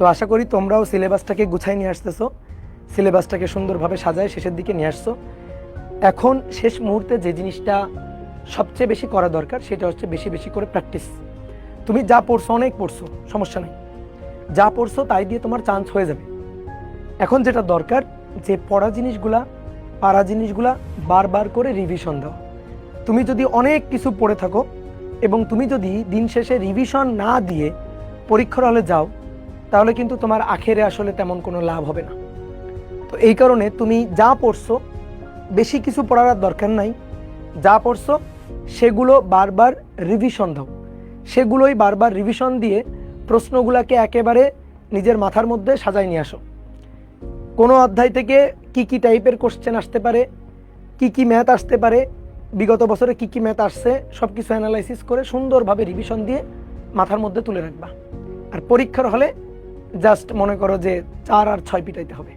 তো আশা করি তোমরাও সিলেবাসটাকে গুছাই নিয়ে আসতেছো। সিলেবাসটাকে সুন্দরভাবে সাজায় শেষের দিকে নিয়ে আসছো। এখন শেষ মুহূর্তে যে জিনিসটা সবচেয়ে বেশি করা দরকার, সেটা হচ্ছে বেশি বেশি করে প্র্যাকটিস। তুমি যা পড়ছো, অনেক পড়ছো, সমস্যা নেই। যা পড়ছো, তাই দিয়ে তোমার চান্স হয়ে যাবে। এখন যেটা দরকার, যে পড়া জিনিসগুলা, পারা জিনিসগুলা বারবার করে রিভিশন দাও। তুমি যদি অনেক কিছু পড়ে থাকো এবং তুমি যদি দিন শেষে রিভিশন না দিয়ে পরীক্ষার হলে যাও তাহলে কিন্তু তোমার আখেরে আসলে তেমন কোনো লাভ হবে না। তো এই কারণে তুমি যা পড়ছো, বেশি কিছু পড়ার আর দরকার নাই। যা পড়ছো, সেগুলো বারবার রিভিশন দাও। সেগুলোই বারবার রিভিশন দিয়ে প্রশ্নগুলোকে একেবারে নিজের মাথার মধ্যে সাজাই নিয়ে আসো। কোনো অধ্যায় থেকে কি কি টাইপের কোশ্চেন আসতে পারে, কি কি ম্যাথ আসতে পারে, বিগত বছরে কি কি ম্যাথ আসছে সব কিছু অ্যানালাইসিস করে সুন্দরভাবে রিভিশন দিয়ে মাথার মধ্যে তুলে রাখবা। আর পরীক্ষার হলে জাস্ট মনে করো যে চার আর ছয় পিটাইতে হবে।